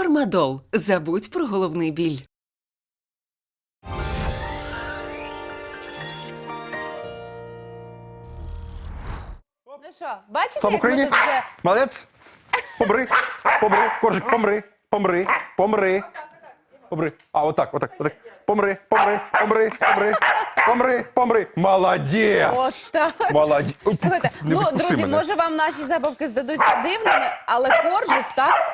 Фармадол. Забудь про головний біль. Ну що, бачите, Слава як ми Україні! тут вже Молодець! Помри, помри, коржик, помри, помри, помри. Помри. А, отак, отак, отак. Помри, помри, помри, помри, помри, помри. Молодець! Ось так. Молодець. Слухайте, Не ну, відпусти друзі, мене. може вам наші забавки здадуться дивними, але коржик, так?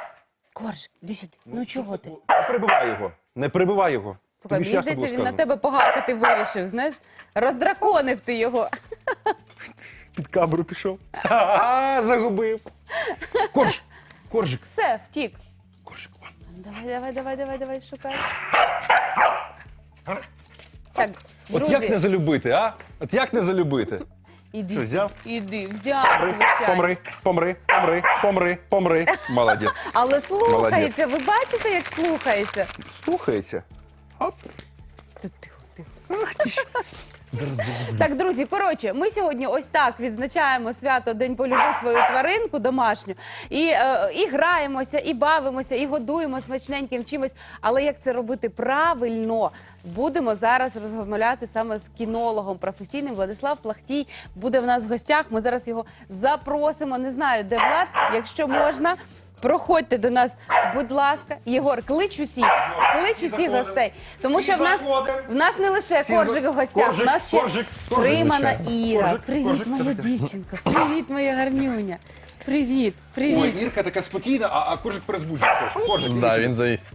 Коржик, іди сюди. Ну чого ти? Не перебивай його. Не перебивай його. Слухай, Тобі мені здається, було він на сказано. тебе погавкати вирішив, знаєш? Роздраконив ти його. Під камеру пішов. Ха-ха, Загубив. Корж, коржик, Все, втік. коржик. вон. Давай, давай, давай, давай, давай, шукай. Так, От як не друзі, залюбити, а? От як не залюбити? Іди. Що, взяв? Іди, взяв, Помри, звичайно. помри, помри, помри, помри, помри. Молодець. Але слухається, ви бачите, як слухається? Слухається. Оп. Тут тихо, тихо. Так, друзі, коротше, ми сьогодні ось так відзначаємо свято День полюби свою тваринку домашню. І, е, і граємося, і бавимося, і годуємо смачненьким чимось. Але як це робити правильно? Будемо зараз розмовляти саме з кінологом професійним. Владислав Плахтій буде в нас в гостях. Ми зараз його запросимо. Не знаю, де Влад, якщо можна. Проходьте до нас, будь ласка, Єгор, клич усіх, клич усіх гостей. Тому що в нас в нас не лише коржик у гостях, Коржик, в нас ще коржик, стримана коржик, Іра. коржик, Привіт, коржик. моя дівчинка. Привіт, моя гарнюня. Привіт, привіт. Ой, Ірка така спокійна, а, а коржик трошки. Коржик, Да, він завівся.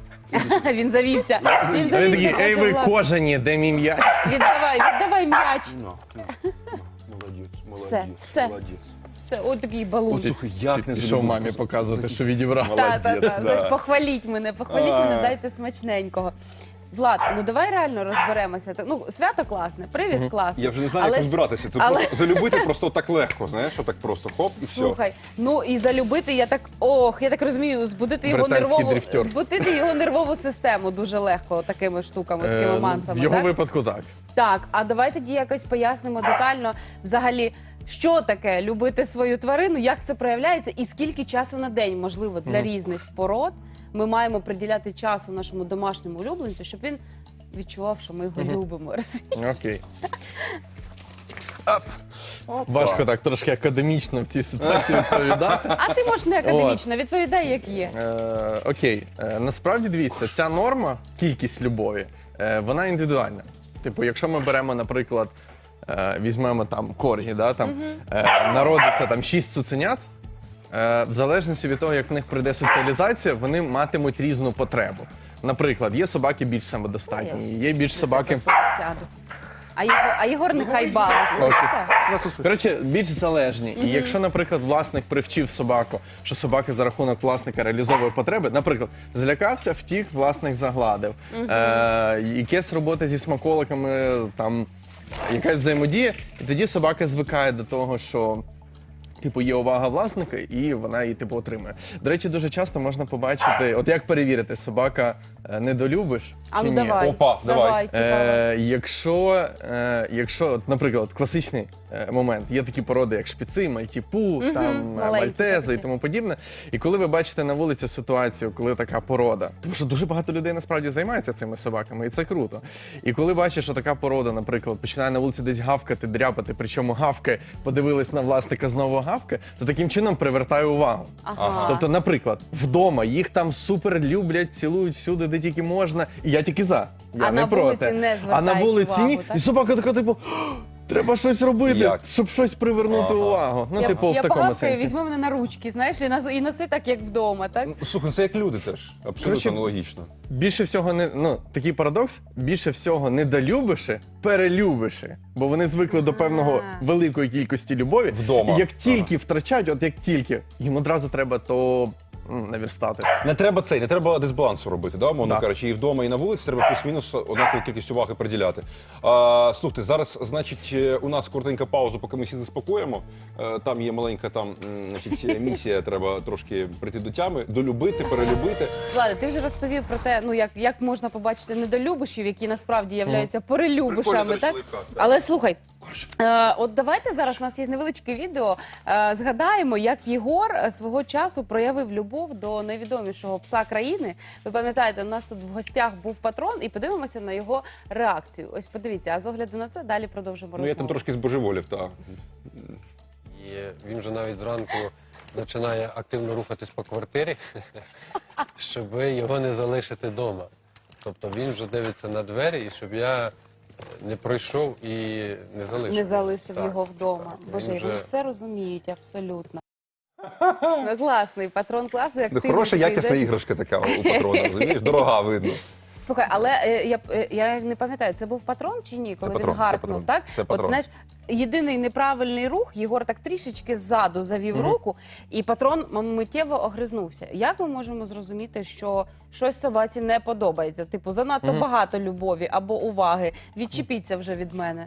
Він завівся. Він Він завівся. ей ви Влад. кожані, де мій м'яч? Віддавай, віддавай м'яч. На, на, на. Молодець, молодець, Все, все. молодець. Все, от такий балун. От, слухай, як не Пішов мамі показувати, що відібрав. Так, Та, та, та. да. Тож Похваліть мене, похваліть мене, дайте смачненького. Влад, ну давай реально розберемося. Ну, свято класне, привід класний. Я вже не знаю, як ж- збиратися. Тут але- просто залюбити просто так легко, знаєш, отак просто хоп і все. Слухай, ну і залюбити, я так ох, я так розумію, збудити його Британський нервову дрифтер. збудити його нервову систему дуже легко такими штуками, такими Е, мансами. В його так? випадку так. так, а давай тоді якось пояснимо детально взагалі, що таке любити свою тварину, як це проявляється, і скільки часу на день, можливо, для різних пород ми маємо приділяти часу нашому домашньому улюбленцю, щоб він відчував, що ми його любимо. Окей. Важко так трошки академічно в цій ситуації відповідати. А ти можеш не академічно, відповідай, як є. Е, окей, Е, насправді дивіться, ця норма, кількість любові, е, вона індивідуальна. Типу, якщо ми беремо, наприклад, е, візьмемо там коргі, да, там, е, народиться там шість цуценят. Е, в залежності від того, як в них прийде соціалізація, вони матимуть різну потребу. Наприклад, є собаки більш самодостатні, є більш собаки. Сяду. А його, а Єгор нехай бавиться. Тут Коротше, більш залежні. І якщо, наприклад, власник привчив собаку, що собака за рахунок власника реалізовує потреби, наприклад, злякався, втік, власник загладив. Е, якась робота зі смаколиками, там якась взаємодія, і тоді собака звикає до того, що. Типу, є увага власника, і вона її типу отримує. До речі, дуже часто можна побачити, от як перевірити, собака е, недолюбиш А чи ну ні. давай. Опа, давай. Е, якщо, е, якщо, от, наприклад, класичний е, момент, є такі породи, як шпіци, мальтіпу, там е, мальтези і тому подібне. І коли ви бачите на вулиці ситуацію, коли така порода, тому що дуже багато людей насправді займаються цими собаками, і це круто. І коли бачиш, що така порода, наприклад, починає на вулиці десь гавкати, дряпати, причому гавкає, подивились на власника знову гавкає, то таким чином привертає увагу. Ага. Тобто, наприклад, вдома їх там супер люблять, цілують всюди, де тільки можна, і я тільки за. Я А не на проти. вулиці не А на звертають вулиці ні. так? І собака така, типу, треба щось робити, Як? щоб щось привернути Ага. увагу. Ну, я, типу, я в такому погавкаю, сенсі. візьми мене на ручки, знаєш, і, нас, і носи так, як вдома, так? Слухай, ну це як люди теж. Абсолютно Коротше, аналогічно. Більше всього не ну такий парадокс. Більше всього недолюбиши, перелюбиши, бо вони звикли до певного А. великої кількості любові. Вдома. І як тільки втрачають, от як тільки їм одразу треба то м, наверстати. Не треба цей, не треба дисбалансу робити, да, мовно Так. кажучи, і вдома, і на вулиці треба плюс-мінус однакову кількість уваги приділяти. А, слухайте, зараз, значить, е, у нас коротенька пауза, поки ми всі заспокоїмо. Е, Там є маленька там, м, значить, е, місія, треба трошки прийти до тями, долюбити, перелюбити. Влада, ти вже розповів про те, ну як, як можна побачити недолюбишів, які насправді являються перелюбишами, Прикольно, так? речі, лайфхак, так. Але слухай, е, от давайте зараз у нас є невеличке відео. Е, згадаємо, як Єгор е, свого часу проявив любов любов до найвідомішого пса країни. Ви пам'ятаєте, у нас тут в гостях був патрон, і подивимося на його реакцію. Ось подивіться, а з огляду на це далі продовжимо Ну розмову. я там трошки збожеволів, так. І він вже навіть зранку починає активно рухатись по квартирі, щоб його не залишити вдома. Тобто він вже дивиться на двері, і щоб я не пройшов і не залишив. не залишив Так, його вдома. так. Він Боже, вже- вони все розуміють абсолютно. Ну, класний, патрон класний, Ну, активний. хороша, якісна іграшка така у патрона, розумієш? Дорога видно. Слухай, але е, я, е, я не пам'ятаю, це був патрон чи ні? Коли патрон, він це гаркнув, патрон, так? це патрон. От знаєш, єдиний неправильний рух, Єгор так трішечки ззаду завів руку, і патрон м- миттєво огризнувся. Як ми можемо зрозуміти, що щось собаці не подобається? Типу, занадто багато любові або уваги. Відчепіться вже від мене.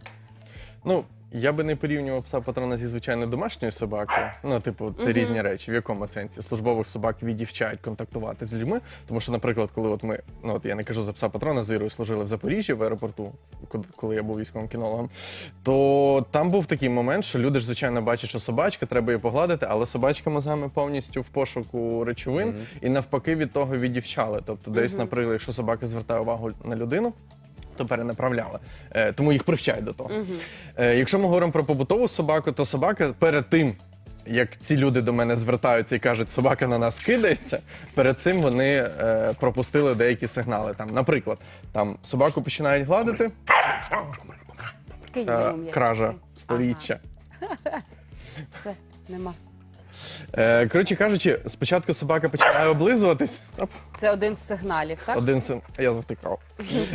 Ну, я би не порівнював пса патрона зі звичайною домашньою собакою. Ну, типу, це різні речі. В якому сенсі? Службових собак відівчають контактувати з людьми. Тому що, наприклад, коли от ми, ну от я не кажу за пса патрона, з Ірою служили в Запоріжжі в аеропорту, коли я був військовим кінологом, то там був такий момент, що люди ж, звичайно, бачать, що собачка, треба її погладити, але собачка мозгами повністю в пошуку речовин і навпаки від того відівчали. Тобто, десь, наприклад, якщо собака звертає увагу на людину. То перенаправляли, Е, тому їх привчають до того. Е, якщо ми говоримо про побутову собаку, то собака перед тим, як ці люди до мене звертаються і кажуть, собака на нас кидається, перед цим вони е, пропустили деякі сигнали. Там, наприклад, там собаку починають гладити, е, кража Ага, сторіччя. все, нема. Е, коротше кажучи, спочатку собака починає облизуватись. Оп, Це один з сигналів, так? один сим. Я завтикав.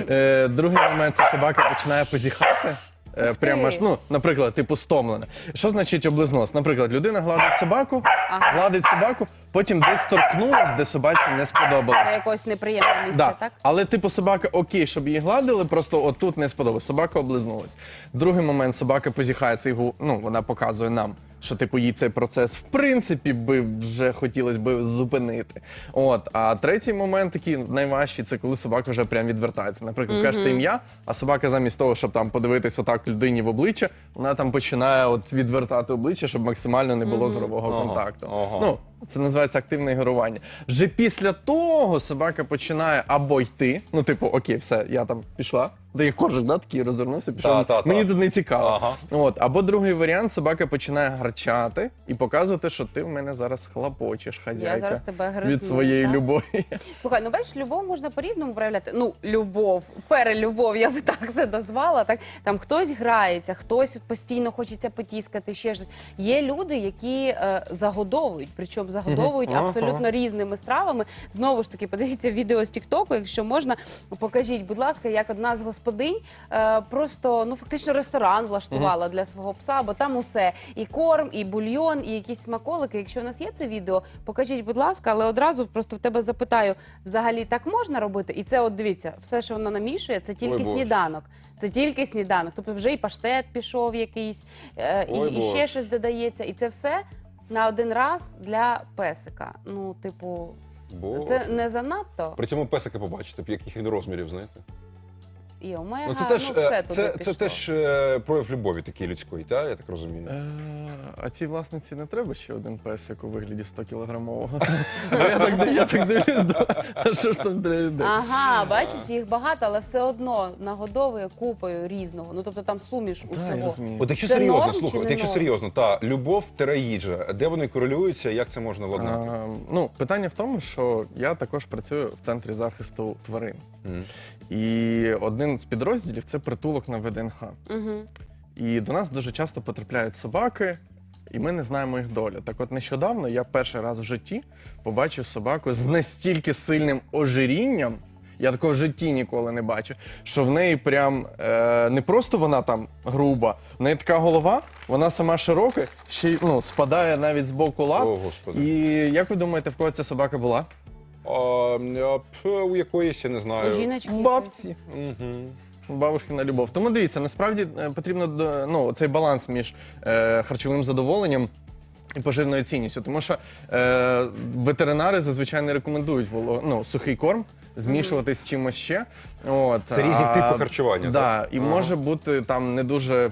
Е, другий момент це собака починає позіхати. Е, прямо аж, ну, наприклад, типу стомлена. Що значить облизнос? Наприклад, людина гладить собаку, Ага. гладить собаку, потім десь торкнулась, де собаці не сподобалось. якогось неприємного місця, Да. так? Але, типу, собака окей, щоб її гладили, просто отут не сподобалось. Собака облизнулась. Другий момент собака позіхає цей гу, ну, вона показує нам, що типу їй цей процес в принципі би вже хотілося би зупинити. От, а третій момент, такий найважчий, це коли собака вже прям відвертається. Наприклад, кажете ім'я, а собака замість того, щоб там подивитись отак людині в обличчя, вона там починає от відвертати обличчя, щоб максимально не було зорового контакту. Ну, це називається активне ігнорування. Вже після того собака починає або йти. Ну, типу, окей, все, я там пішла. Та як коржик, да, такий розвернувся, пішов. Та, та, та. Мені тут не цікаво. Ага. От, або другий варіант, собака починає гарчати і показувати, що ти в мене зараз хлопочеш, хазяйка. Я зараз тебе гризну. від своєї так? любові. Слухай, ну бачиш, любов можна по-різному проявляти. Ну, любов, перелюбов, я би так це назвала. Так там хтось грається, хтось постійно хочеться потіскати, ще щось. Є люди, які е, загодовують, причому загодовують Ага. абсолютно різними стравами. Знову ж таки, подивіться відео з Тіктоку, якщо можна, покажіть, будь ласка, як одна з господинь е, просто ну фактично ресторан влаштувала для свого пса, бо там усе і корм, і бульйон, і якісь смаколики. Якщо у нас є це відео, покажіть, будь ласка, але одразу просто в тебе запитаю: взагалі так можна робити? І це, от дивіться, все, що вона намішує, це тільки Ой, Боже. сніданок. Це тільки сніданок. Тобто вже і паштет пішов якийсь, е, і, Ой, і ще Боже. щось додається. І це все на один раз для песика. Ну, типу, Бо... це не занадто. При цьому песики побачите, яких він розмірів, знаєте. І омега, Ну, це теж, ну, все е, туди це, пішло. це теж е, прояв любові такої людської, та, я так розумію. Е, А цій власниці не треба ще один песик у вигляді 100 кілограмового. Я так, я так дивлюсь, да. а що ж там для людей? Ага, бачиш, їх багато, але все одно нагодовує купою різного. Ну тобто там суміш Так, я усього. розумію. От якщо Це серйозно, норм чи слухай, не якщо норм? серйозно, та любов тире їжа, де вони корелюються, як це можна владнати? А, ну, питання в тому, що я також працюю в центрі захисту тварин. Мгм. І один з підрозділів це притулок на ВДНХ. Угу. І до нас дуже часто потрапляють собаки, і ми не знаємо їх долю. Так от нещодавно я перший раз в житті побачив собаку з настільки сильним ожирінням. Я такого в житті ніколи не бачив, що в неї прям е, не просто вона там груба, в неї така голова, вона сама широка, ще й ну, спадає навіть з боку лап. О, Господи. І як ви думаєте, в кого ця собака була? А, а, у якоїсь, я не знаю. У жіночки. Бабці. Мгм. Бабушкина любов. Тому дивіться, насправді е, потрібно до- ну, цей баланс між е, харчовим задоволенням. І поживною цінністю, тому що е, ветеринари зазвичай не рекомендують воло, ну, сухий корм змішувати з чимось ще. От, Це різні типи харчування, Да, так? і Ага. може бути там не дуже,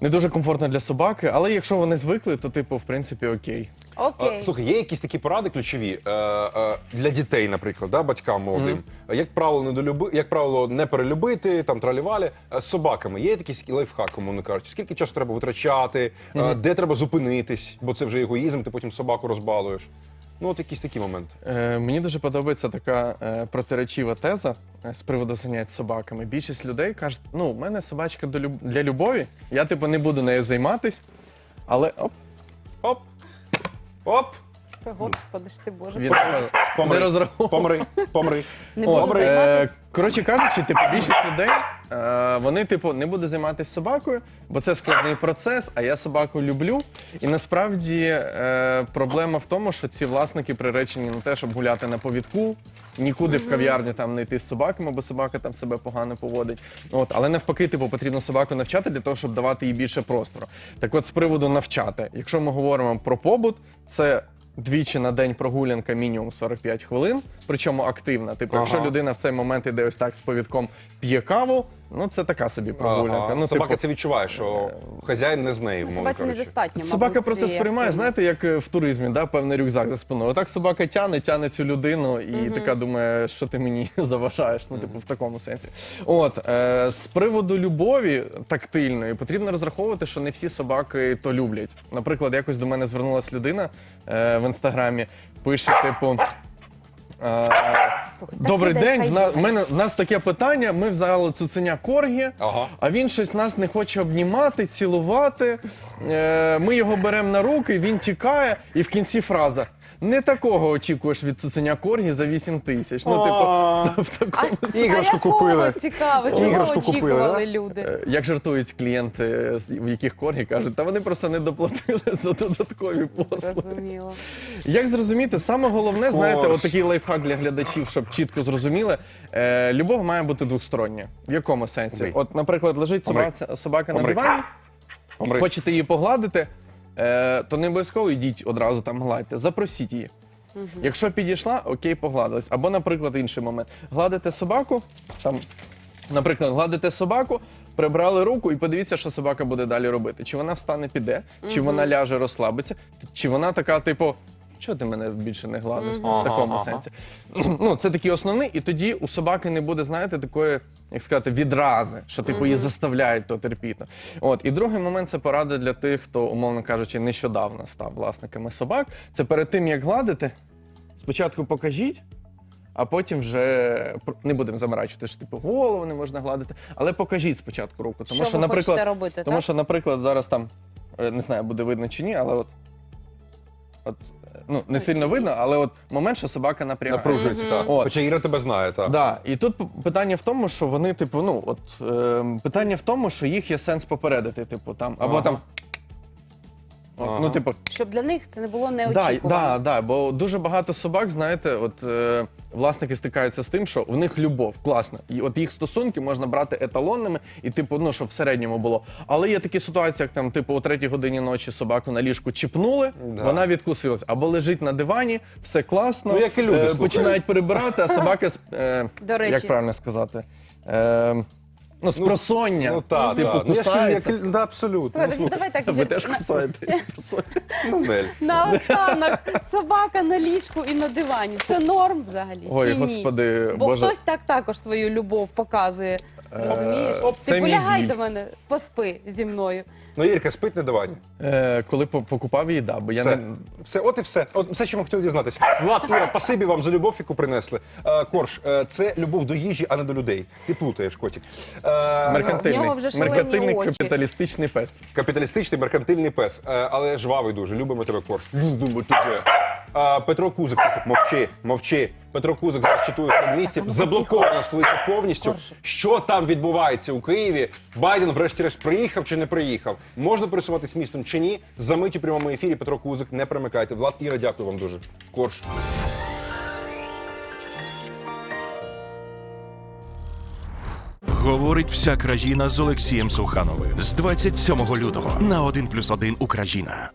не дуже комфортно для собаки, але якщо вони звикли, то типу, в принципі, окей. Окей. А, Слухай, є якісь такі поради ключові е, е, для дітей, наприклад, да, батькам молодим. Як правило, не долюби, як правило, не перелюбити, там тралівалі. Е, З собаками є якийсь лайфхак, умовно кажучи. Скільки часу треба витрачати, е, де треба зупинитись, бо це вже егоїзм, ти потім собаку розбалуєш. Ну, от якісь такі моменти. Е, мені дуже подобається така е, протиречива теза е, з приводу занять з собаками. Більшість людей кажуть, ну, в мене собачка до люб- для любові, я типу не буду нею займатись, але оп, Оп! Оп! Господи ж ти Боже. він каже, не Помри. розраховував. Помри, помри. Не буду е, займатися. коротше кажучи, типу, більшість людей е, вони, типу, не будуть займатися собакою, бо це складний процес, а я собаку люблю. І насправді е, проблема в тому, що ці власники приречені на те, щоб гуляти на повідку, нікуди в кав'ярню там не йти з собаками, бо собака там себе погано поводить. От, але навпаки, типу, потрібно собаку навчати для того, щоб давати їй більше простору. Так от, з приводу навчати, якщо ми говоримо про побут, це. Двічі на день прогулянка мінімум 45 хвилин, причому активна. Типу, якщо Ага. людина в цей момент іде ось так з повідком п'є каву, ну це така собі прогулянка. Ага. Ну, Собака типу, це відчуває, що хазяїн не з нею, умовно Собаці кажучи. недостатньо. Собака мабуть, просто цієї сприймає, активності. знаєте, як е, в туризмі, да, певний рюкзак за спиною. Отак собака тяне, тяне цю людину і така думає, що ти мені заважаєш. Ну, типу, в такому сенсі. От е, з приводу любові тактильної потрібно розраховувати, що не всі собаки то люблять. Наприклад, якось до мене звернулася людина е, в інстаграмі, пише, типу. Е, Добрий день. хай В, на, в мене в нас таке питання. Ми взяли цуценя коргі, Ага. а він щось нас не хоче обнімати, цілувати. Е, ми його беремо на руки, він тікає, і в кінці фраза. Не такого очікуєш від цуценя коргі за 8 тисяч. Ну, типу, в, в такому А Іграшку якого купили. Цікаво, чого Іграшку купили, очікували да? люди? Е, Як жартують клієнти, з- в яких коргі кажуть, та вони просто не доплатили за додаткові послуги. Зрозуміло. Як зрозуміти, саме головне, знаєте, Корж. от такий лайфхак для глядачів, щоб чітко зрозуміли. Е, любов має бути двостороння. В якому сенсі? От, наприклад, лежить собака, собака на Помри. дивані, Помри. хочете її погладити, е, то не обов'язково йдіть одразу там гладьте, запросіть її. Якщо підійшла, окей, погладилась. Або, наприклад, інший момент. Гладите собаку, там, наприклад, гладите собаку, прибрали руку і подивіться, що собака буде далі робити. Чи вона встане, піде, чи вона ляже, розслабиться, чи вона така, типу. Чого ти мене більше не гладиш? В такому Ага, сенсі. Ну, це такі основні, і тоді у собаки не буде, знаєте, такої, як сказати, відрази, що типу її заставляють то терпіти. От і другий момент це порада для тих, хто, умовно кажучи, нещодавно став власниками собак. Це перед тим, як гладити, спочатку покажіть. А потім вже не будемо заморачувати, що типу голову не можна гладити, але покажіть спочатку руку. Тому Що що, ви наприклад, робити, тому так? що, наприклад, зараз там е, не знаю, буде видно чи ні, але от, от ну не сильно видно, але от момент, що собака напрягає. Напружується, так. От. Хоча Іра тебе знає, так. Да, і тут п- питання в тому, що вони, типу, ну от е, питання в тому, що їх є сенс попередити, типу, там, або Ага. там. От, Ага. Ну, типу, Щоб для них це не було да, неочікувано. да, да, бо дуже багато собак, знаєте, от е, власники стикаються з тим, що в них любов, класно. І от їх стосунки можна брати еталонними, і типу, ну щоб в середньому було. Але є такі ситуації, як там, типу, о третій годині ночі собаку на ліжку чіпнули, Да. вона відкусилась, або лежить на дивані, все класно. Ну, як і люди, е, слухай. починають перебирати, а собака з- е, До речі. як правильно сказати. Е, ну, з просоння, Ну та, типу, так. Ну, я ж кажу, кусається. як- да, абсолютно. Слухайте, Ну, давай так Ви вже теж на- кусаєтесь спросоння. просоння. ну, Нель. наостанок. Собака на ліжку і на дивані. Це норм взагалі? Ой, чи ні? господи, Бо Боже. хтось так також свою любов показує. Розумієш? Оп, це Ти мій полягай біль. до мене, поспи зі мною. Ну, Ірка, спить на дивані. Е, коли по- покупав її, да, бо я Все, не. все, от і все. От все, що ми хотіли дізнатися. Влад, Іра, спасибі вам за любов, яку принесли. Е, Корж, е, це любов до їжі, а не до людей. Ти плутаєш, котик. Е, Меркантильний, В нього вже шалені меркантильний очі. капіталістичний пес. Капіталістичний меркантильний пес, Е, але жвавий дуже. Любимо тебе, Корж. Любимо тебе. Е, Петро Кузик, мовчи, мовчи. Петро Кузик зараз читує в місці. Заблокована столиця повністю. Що там відбувається у Києві? Байден, врешті-решт, приїхав чи не приїхав? Можна пересуватись містом чи ні? Замить у прямому ефірі Петро Кузик. Не примикайте. Влад Іра, дякую вам дуже. Корж. Говорить вся країна з Олексієм Сухановим з 27 лютого на 1+,1 Україна.